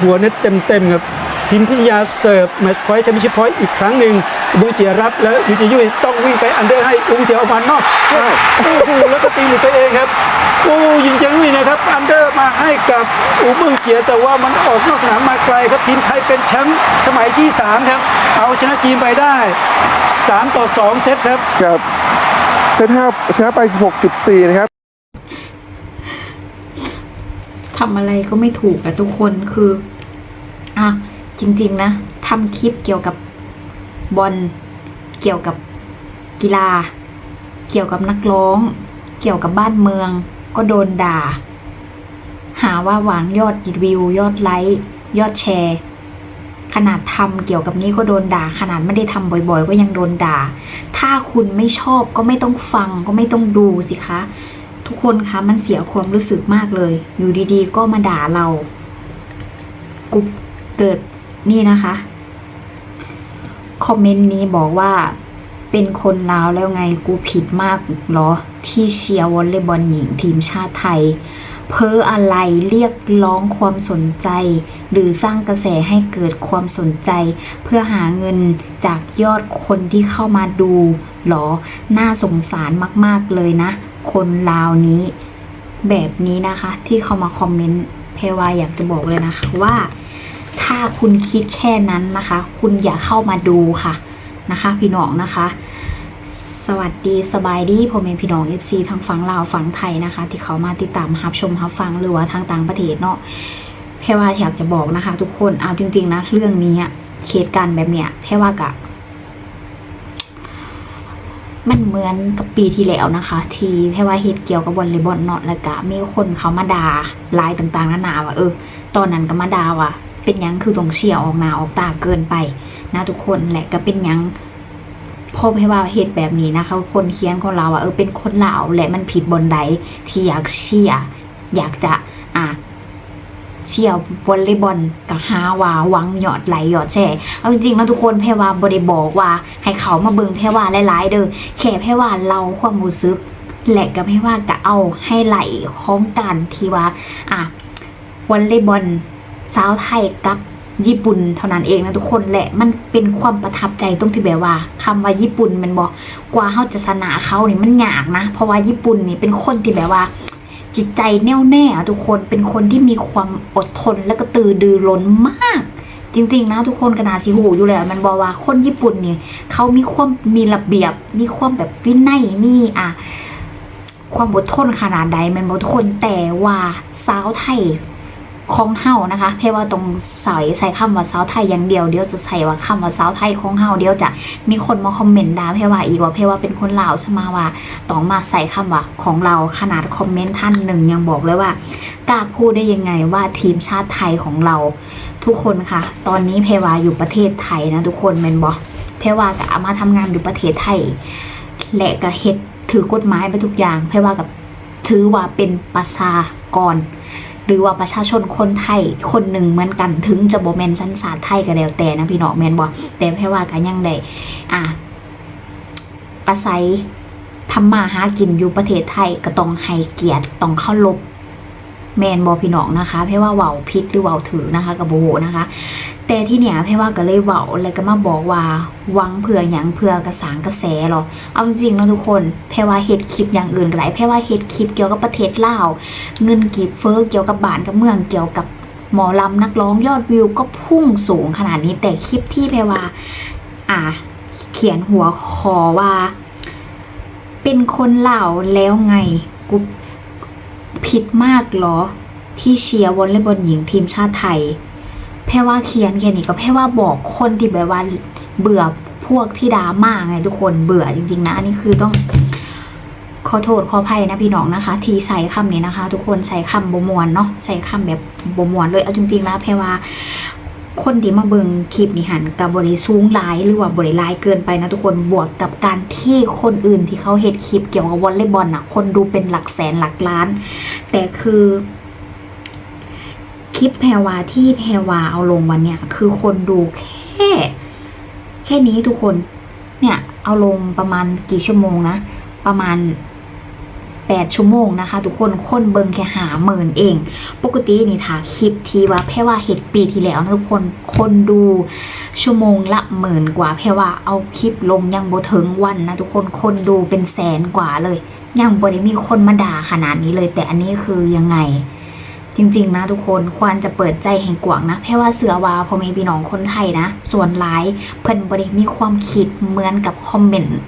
หัวเน็ตเต็มๆครับพิมพิทยาเสิร์ฟแมตช์พอยต์แชมเปี้ยนชิพพอยต์อีกครั้งหนึ่งบุญเจียรับแล้วยูจิยุยต้องวิ่งไปอันเดอร์ให้อุ้งเสียออกมานอกเส้นโอ้โหแล้วก็ตีหลุดไปเองครับโอ้ยิงเจยุยนะครับอันเดอร์มาให้กับอูเมืองเจียแต่ว่ามันออกนอกสนามมาไกลครับทีมไทยเป็นแชมป์สมัยที่ 3 ครับ เอาชนะจีนไปได้ 3 ต่อ 2 เซตครับครับเซตห้าชนะไป 16 14 นะครับ ทำอะไรก็ไม่ถูกอะทุกคนคืออะจริง ๆ นะทำคลิปเกี่ยวกับบอลเกี่ยวกับกีฬา เกี่ยวกับนักร้อง เกี่ยวกับบ้านเมือง ก็โดนด่า หาว่าหวังยอดวิว ยอดไลค์ยอดแชร์ ขนาดทำเกี่ยวกับนี้ก็โดนด่า ขนาดไม่ได้ทำบ่อย ๆ ก็ยังโดนด่า ถ้าคุณไม่ชอบก็ไม่ต้องฟังก็ไม่ต้องดูสิคะ ทุกคนคะมันเสียความรู้สึกมากเลย อยู่ดีๆ ก็มาด่าเรากูเกิดนี่นะคะ คอมเมนต์นี้บอกว่าเป็นคนลาวแล้วไงกูผิดมากเหรอ ที่เชียร์วอลเลย์บอลหญิงทีมชาติไทย เพ้ออะไรเรียกร้องความสนใจ หรือสร้างกระแสให้เกิดความสนใจ เพื่อหาเงินจากยอดคนที่เข้ามาดูหรอ น่าสงสารมากๆเลยนะ คนลาวนี้ แบบนี้นะคะ ที่เขามาคอมเมนต์เพวาอยากจะบอกเลยนะคะว่าถ้าคุณคิดแค่นั้นนะคะ คุณอย่าเข้ามาดูค่ะนะคะ พี่น้องนะคะ สวัสดีสบายดีพ่อแม่พี่น้อง FC ทั้งฝั่งลาวฝั่งไทยนะคะ ที่เขามาติดตามรับชมรับฟังหรือว่าทางต่างประเทศเนาะแพว่าอยากจะบอกนะคะ ทุกคนเอาจริง ๆนะเรื่องนี้เหตุการณ์แบบเนี้ยแพว่ากะ มันเหมือนกับปีที่แล้วนะคะ ที่แพรว่าเฮ็ดเกี่ยวกับวอลเลย์บอลเนาะแล้วก็มีคนเขามาด่าลายต่างๆนานาว่าเออ ตอนนั้นก็มาด่าว่าเป็นยังคือต้องเชียร์ออกหน้าออกตาเกินไปนะทุกคนแหละก็เป็นยังพอให้ว่าเหตุแบบนี้นะคะ คนเขียนของเราอะเออเป็นคนลาวและมันผิดบนใดที่อยากเชียร์อยากจะอะ เชียร์วอลเลย์บอลกับฮาว่าหวังหยอดไหลหยอดแช่เอาจริงๆนะทุกคนแพรว่าบริบอกว่า ให้เขามาเบิ่งแพรว่าหลายๆเด้อแค่แพรว่าเราความรู้สึกและก็แพรว่าจะเอาให้ไหลของกันที่ว่าอะวอลเลย์บอลสาวไทยกับญี่ปุ่นเท่านั้นเองนะทุกคนแหละมันเป็นความประทับใจตรงที่แบบว่าคำว่าญี่ปุ่นมันบอกกว่าเขาจะชนะเขานี่มันยากนะ เพราะว่าญี่ปุ่นนี่เป็นคนที่แบบว่า จิตใจแน่วแน่ทุกคนเป็นคนที่มีความอดทนและก็ตือดือร้นมาก จริง ๆ นะ ทุกคนกระนาซิหูอยู่แล้วมันบอกว่าคนญี่ปุ่นเนี่ยเขามีความมีระเบียบ มีความแบบวินัยมีอะความอดทนขนาดใดมันบอกทุกคนแต่ว่าสาวไทย ของเฮานะคะ เพราะว่าตรงใส่ใส่คำว่าสาวไทยอย่างเดียวเดี๋ยวจะใส่ว่าคำว่าสาวไทยของเฮาเดี๋ยวจะมีคนมาคอมเมนต์ด่าเพรว่าอีกว่าเพรว่าเป็นคนลาวใช่ไหมาว่าต้องมาใส่คำว่าของเราขนาดคอมเมนต์ท่านหนึ่งยังบอกเลยว่ากล้าพูดได้ยังไงว่าทีมชาติไทยของเรา ทุกคนค่ะ ตอนนี้เพว่าอยู่ประเทศไทยนะทุกคนเมนบอเพว่าก็มาทำงานอยู่ประเทศไทย และก็เฮ็ดถือกฎหมายไปทุกอย่างเพว่ากับถือว่าเป็นประชากร หรือว่าประชาชนคนไทยคนหนึ่งเหมือนกันถึงจะบ่แมนสันสาติไทยก็แล้วแต่นะพี่น้องแมนบ่แต่แพ่ว่ากันยังได้อะอาศัยทำมาหากินอยู่ประเทศไทยก็ต้องให้เกียรติต้องเข้าลบแมนบอพี่น้องนะคะ เพราะว่าเว้าพิษหรือเว้าถือนะคะกับโบนะคะ แต่ที่เนี่ยเพราะว่าก็เลยเว้าแล้วก็มาบอกว่าหวังเผื่อหยังเผื่อกระสางกระแสหรอเอาจริงๆนะทุกคนแพรว่าเฮ็ดคลิปอย่างอื่นก็ได้แพรว่าเฮ็ดคลิปเกี่ยวกับประเทศลาวเงินกีบเฟอ้อเกี่ยวกับบ้านกับเมืองเกี่ยวกับหมอลำนักร้องยอดวิวก็พุ่งสูงขนาดนี้แต่คลิปที่แพรว่าอ่าเขียนหัวคอว่า เป็นคนเหล่าแล้วไงกูผิดมากเหรอ ที่เชียร์วอลเลย์บอลหญิงทีมชาติไทย แพรว่าเขียนแค่นี้ก็แพรว่าบอกคนที่แบบว่าเบื่อพวกที่ดราม่าไงทุกคนเบื่อจริง ๆ นะอันนี้คือต้องขอโทษขออภัยนะพี่น้องนะคะ ที่ใช้คำนี้นะคะ ทุกคนใช้คำบมวนเนาะใช้คำแบบบมวนเลยเอาจริงๆแล้วแพรว่าคนที่มาเบิงคลิปนี้หันกับบริสูงหลายหรือว่าบริลายเกินไปนะทุกคนบวกกับการที่คนอื่นที่เขาเฮ็ดคลิปเกี่ยวกับวอลเลย์บอลน่ะ คนดูเป็นหลักแสนหลักล้าน แต่คือ คลิปแพรวาที่แพรวาเอาลงวันเนี่ย คือคนดูแค่ แค่นี้ทุกคน เนี่ย เอาลงประมาณกี่ชั่วโมงนะ ประมาณ8ชั่วโมงนะคะ ทุกคนคนเบิงแค่หาหมื่นเอง ปกตินี่ถ้าคลิปทีว่าแพ่ว่าเห็ดปีที่แล้วนะทุกคนคนดูชั่วโมงละหมื่นกว่าแพ่ว่าเอาคลิปลงยังบ่ถึงวันนะทุกคนคนดูเป็นแสนกว่าเลย ยังบ่ได้มีคนมาด่าขนาดนี้เลย แต่อันนี้คือยังไง จริง ๆ นะทุกคนควรจะเปิดใจให้กวางนะแพ่ว่าเสือว่าพอมีพี่น้องคนไทยนะ ส่วนหลายเพิ่นบ่ได้มีความคิดเหมือนกับคอมเมนต์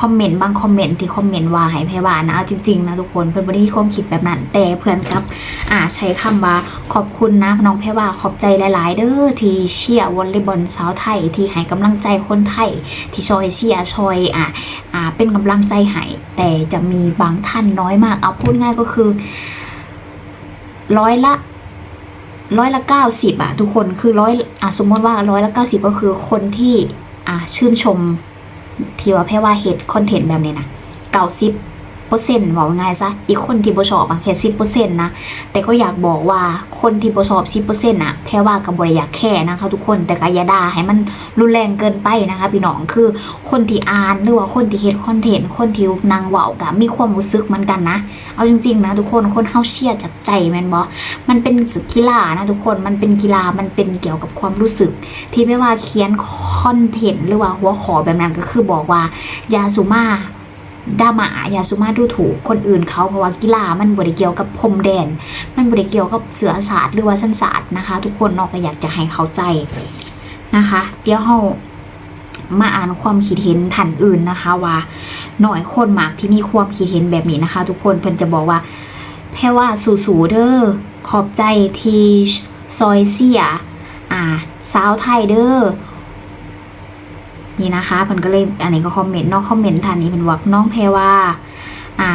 คอมเมนต์บางคอมเมนต์ที่คอมเมนต์ว่าให้แพ่ว่านะเอาจริงๆนะทุกคนเพิ่นบ่ได้มีความคิดแบบนั้น แต่เพื่อนกับอ่าใช้คำว่าขอบคุณนะน้องแพ่ว่าขอบใจหลาย ๆ เด้อที่เชียร์วอลเลย์บอลสาวไทย ที่ให้กำลังใจคนไทย ที่ชอยเชียร์ชอยอ่าอ่าเป็นกำลังใจให้แต่จะมีบางท่านน้อยมากเอาพูดง่ายก็คือ ร้อยละร้อยละเก้าสิบอะทุกคนคือร้อยอะสมมติว่าร้อยละเก้าสิบก็คือคนที่อ่าชื่นชมที่ว่าแพ่ว่าเฮ็ดคอนเทนต์แบบนี้นะเก้าสิบ เปอร์เซ็นต์บอกง่ายซะอีกคนที่บ่ชอบอะแค่สิบเปอร์เซ็นต์นะแต่ก็อยากบอกว่าคนที่บ่ชอบสิบเปอร์เซ็นต์อะแพ่ว่ากับบริยากแค่นะคะทุกคนแต่ก็อย่าด่าให้มันรุนแรงเกินไปนะคะพี่น้องคือคนที่อ่านหรือว่าคนที่เฮ็ดคอนเทนต์คนที่นางเว้ากะมีความรู้สึกเหมือนกันนะ เอาจริงๆนะทุกคนคนเฮาเชียร์จากใจแมนบ่มันเป็นกีฬานะทุกคนมันเป็นกีฬามันเป็นเกี่ยวกับความรู้สึก ที่ไม่ว่าเขียนคอนเทนต์หรือว่าหัวขอแบบนั้นก็คือบอกว่า ยาสุมา ด่าหมาอยาสุมาดูถูกคนอื่นเขาเพราะว่ากีฬามันบริเกี่ยวกับพรมแดน มันบริเกี่ยวกับเสือศาสตร์หรือว่าชั้นศาสตร์นะคะ ทุกคนนอกก็อยากจะให้เข้าใจนะคะ เดี๋ยวเฮามาอ่านความคิดเห็นท่านอื่นนะคะว่าหน่อยคนมากที่มีความคิดเห็นแบบนี้นะคะ ทุกคนเพิ่นจะบอกว่าแพ่ว่าสู่ๆเด้อขอบใจที่ซอยเสียอ่าสาวไทยเด้อ นี่นะคะเพิ่นก็เลยอันนี้ก็คอมเมนต์นอกคอมเมนต์ท่านนี้เป็นว่าน้องแพรว่าอ่า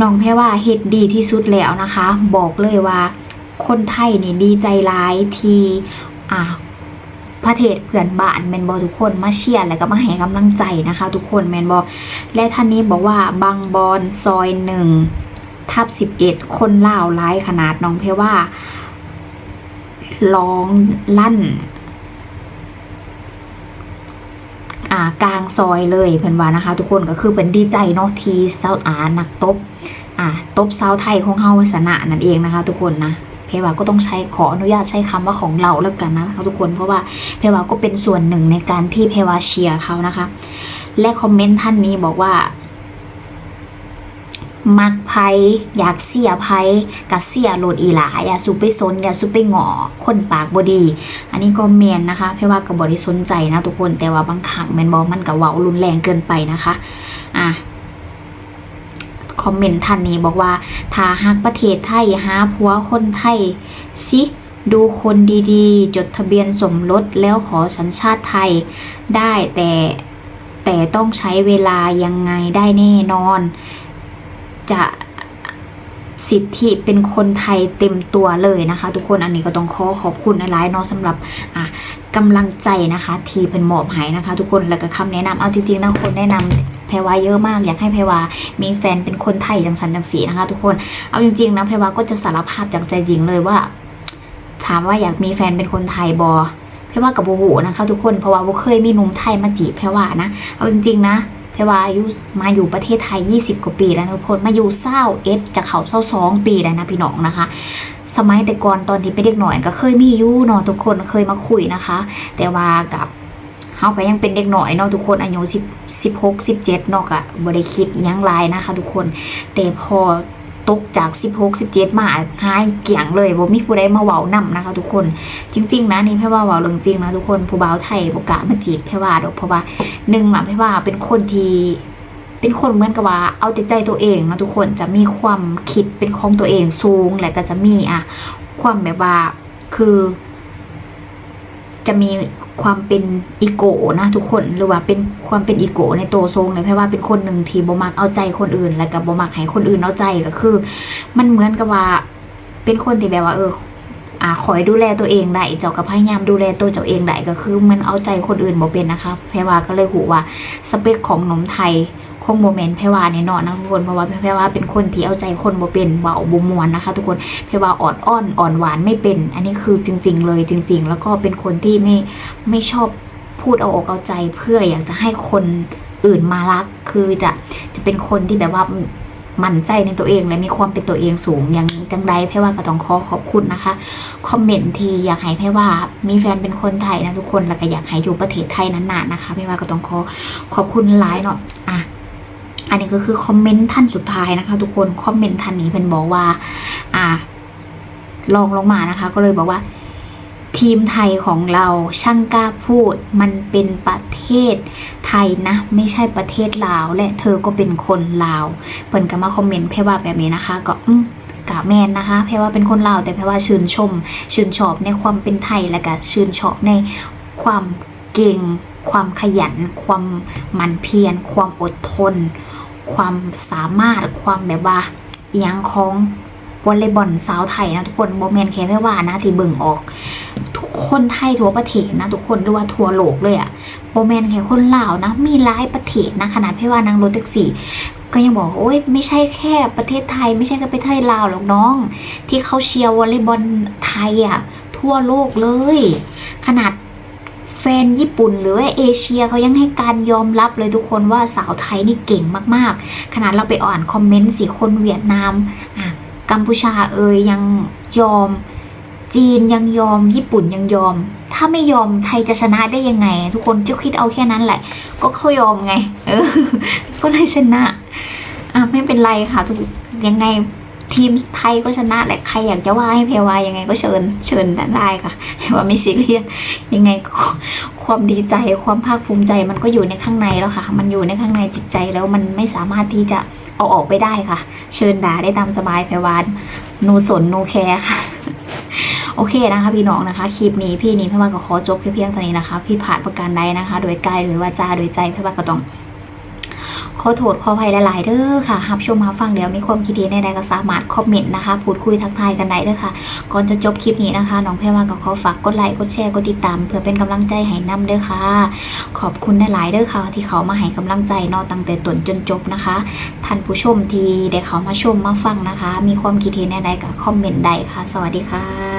น้องแพรว่าเฮ็ดดีที่สุดแล้วนะคะ บอกเลยว่า คนไทยนี่ดีใจร้ายทีอ่าประเทศเพื่อนบ้านแมนบอทุกคนมาเชียร์แล้วก็มาให้กำลังใจนะคะ ทุกคนแมนบอและท่านนี้บอกว่าบางบอนซอยหนึ่งทับสิบเอ็ดคนเล่าวร้ายขนาดน้องเพว่าร้องลั่น อ่า กลางซอยเลยเพิ่นว่านะคะ ทุกคนก็คือเป็นดีใจเนาะทีเซาอานักตบอ่าตบเซาไทยของเฮาสนะนั่นเองนะคะ ทุกคนนะเพว่าก็ต้องใช้ขออนุญาตใช้คำว่าของเราแล้วกันนะคะทุกคนเพราะว่าเพว่าก็เป็นส่วนหนึ่งในการที่เพว่าเชียร์เขานะคะ และคอมเมนต์ท่านนี้บอกว่า มักไพอยากเสียไพกัเสียโหลดอีหลาอย่าสุไปซนอย่าสุไปหงอคนปากบดี อันนี้ก็แมนนะคะเพราะว่ากับบริสนใจนะทุกคนแต่ว่าบางครั้งแมนบอมันกับเว้ารุนแรงเกินไปนะคะอะคอมเมนต์ท่านนี้บอกว่าถ้าฮักประเทศไทยหาผัวคนไทยสิดูคนดีๆ จดทะเบียนสมรสแล้วขอสัญชาติไทยได้แต่แต่ต้องใช้เวลายังไงได้แน่นอน จะสิทธิเป็นคนไทยเต็มตัวเลยนะคะ ทุกคนอันนี้ก็ต้องขอขอบคุณหลายๆเนาะสำหรับอะกำลังใจนะคะ ทีเป็นหมอบให้นะคะ ทุกคนแล้วก็คำแนะนำเอาจริงๆนะคนแนะนำแพรวาเยอะมากอยากให้แพรวามีแฟนเป็นคนไทยจังสันจังสีนะคะ ทุกคนเอาจริงๆนะแพรวาก็จะสารภาพจากใจจริงเลยว่า ถามว่าอยากมีแฟนเป็นคนไทยบอแพรว่ากับโบโหนะคะ ทุกคนเพราะว่าโบเคยมีหนุ่มไทยมาจีบแพรว่านะเอาจริงๆนะ เพราะว่าอายุมาอยู่ประเทศไทย 20 กว่าปีแล้วทุกคนมาอยู่เศร้าเอสจะเขาเศร้าสองปีแล้วนะพี่น้องนะคะ สมัยแต่ก่อนตอนที่เป็นเด็กหน่อยก็เคยมีอยู่เนาะทุกคนเคยมาคุยนะคะ แต่ว่ากับเฮาก็ยังเป็นเด็กหน่อยเนาะทุกคนอายุ10 16 17เนาะก็บ่ได้คิดยังไลายนะคะ ทุกคนแต่พอ ตกจาก 16 17 มาหายเกี่ยงเลยบ่มีผู้ใดมาเว้านำนะคะ ทุกคนจริง ๆ นะนี่แพ่ว่าเว้าเรื่องจริงนะทุกคนผู้บ่าวไทยบ่กล้ามาจีบแพ่ว่าดอกเพราะว่าหนึ่งอะพี่ว่าเป็นคนที่เป็นคนเหมือนกับว่าเอาแต่ใจตัวเองนะทุกคนจะมีความคิดเป็นของตัวเองสูงและก็จะมีอะความแบบว่าคือ จะมีความเป็นอีโก้นะทุกคนหรือว่าเป็นความเป็นอีโก้ในตัวทรงเลยเพราะว่าเป็นคนหนึ่งที่บ่มักเอาใจคนอื่น และก็บ่มักให้คนอื่นเอาใจก็คือ มันเหมือนกับว่าเป็นคนที่แบบว่าเอออ่าคอยดูแลตัวเองได้เจ้าก็พยายามดูแลตัวเจ้าเองได้ก็คือมันเอาใจคนอื่นบ่เป็นนะคะแพรวาก็เลยหูว่าสเปคของหนมไทย คงโมเมนต์แพรวาแน่นอนนะทุกคนเพราะว่าแพรวาเป็นคนที่เอาใจคนบ่เป็นเบาบมวนนะคะ ทุกคนแพรวาอ่อนอ้อนอ่อนหวานไม่เป็น อันนี้คือจริง ๆ เลยจริง ๆ แล้วก็เป็นคนที่ไม่ไม่ชอบพูดเอาอกเอาใจเพื่ออยากจะให้คนอื่นมารัก คือจะจะเป็นคนที่แบบว่ามั่นใจในตัวเองและมีความเป็นตัวเองสูงอย่างจังใดแพ่ว่าก็ต้องขอขอบคุณนะคะ คอมเมนต์ที่อยากให้แพ่ว่ามีแฟนเป็นคนไทยนะทุกคนแล้วก็อยากให้อยู่ประเทศไทยนานๆนะคะแพ่ว่าก็ต้องขอขอบคุณหลายเนาะอะ อันนี้ก็คือคอมเมนต์ท่านสุดท้ายนะคะ ทุกคนคอมเมนต์ท่านนี้เป็นบอกว่า อะลองลงมานะคะ ก็เลยบอกว่า ทีมไทยของเราช่างกล้าพูด มันเป็นประเทศไทยนะ ไม่ใช่ประเทศลาว และเธอก็เป็นคนลาวเปิ่นก็มาคอมเมนต์แพ่ว่าแบบนี้นะคะ ก็อืมกะแมนนะคะแพ่ว่าเป็นคนลาวแต่แพ่ว่าชื่นชม ชื่นชอบในความเป็นไทยและก็ชื่นชอบในความเก่ง ความขยัน ความหมันเพียรความอดทน ความสามารถความแบบว่าอหยังของวอลเลย์บอลสาวไทยนะทุกคนโบแมนแค่แค่ว่านะที่เบิ่งออก ทุกคนไทยทั่วประเทศนะทุกคนหรือว่าทั่วโลกเลยอะโบแมนแค่คนลาวนะ มีหลายประเทศนะขนาดแค่ว่านางรถแท็กซี่ก็ยังบอกว่าโอ๊ยไม่ใช่แค่ประเทศไทย ไม่ใช่แค่ประเทศลาวหรอกน้อง ที่เขาเชียร์วอลเลย์บอลไทยอะทั่วโลกเลย ขนาด ฟนญี่ปุ่น หรือว่าเอเชียเขายังให้การยอมรับเลยทุกคนว่าสาวไทยนี่เก่งมากๆ ขนาดเราไปอ่านคอมเมนต์สิคนเวียดนามอะกัมพูชาเอ่ยยังยอม จีนยังยอม ญี่ปุ่นยังยอม ถ้าไม่ยอมไทยจะชนะได้ยังไง ทุกคนก็คิดเอาแค่นั้นแหละ ก็เขายอมไง เออ ก็เลยชนะอะไม่เป็นไรค่ะทุกยังไง ทีมไทยก็ชนะแหละใครอยากจะว่าให้เพวายังไงก็เชิญเชิญได้ค่ะเพว่าไม่ซีเรียสยังไงก็ความดีใจความภาคภูมิใจมันก็อยู่ในข้างในแล้วค่ะ มันอยู่ในข้างในจิตใจแล้วมันไม่สามารถที่จะเอาออกไปได้ค่ะ เชิญด่าได้ตามสบายเพวานนูสนนูแคร์ค่ะโอเคนะคะพี่น้องนะคะคลิปนี้พี่นี้พี่ว่าก็ขอจบแค่เพียงเท่านี้นะคะ พี่ผ่านประการใดนะคะ โดยกายโดยวาจาโดยใจพี่ว่าก็ต้อง อโทษขออภัยหลาย ๆเด้อค่ะรับชมรับฟังเดี๋ยวมีความคิดเห็นใดๆก็สามารถคอมเมนต์นะคะ พูดคุยทักทายกันได้เด้อค่ะ ก่อนจะจบคลิปนี้นะคะ น้องแพรว่าก็ขอฝากกดไลค์กดแชร์กดติดตาม เพื่อเป็นกำลังใจให้นำเด้อค่ะ ขอบคุณหลายๆเด้อค่ะ ที่เขามาให้กำลังใจนอตั้งแต่ต้นจนจบนะคะ ท่านผู้ชมที่ได้เขามาชมมาฟังนะคะ มีความคิดเห็นใดๆก็คอมเมนต์ได้ค่ะ สวัสดีค่ะ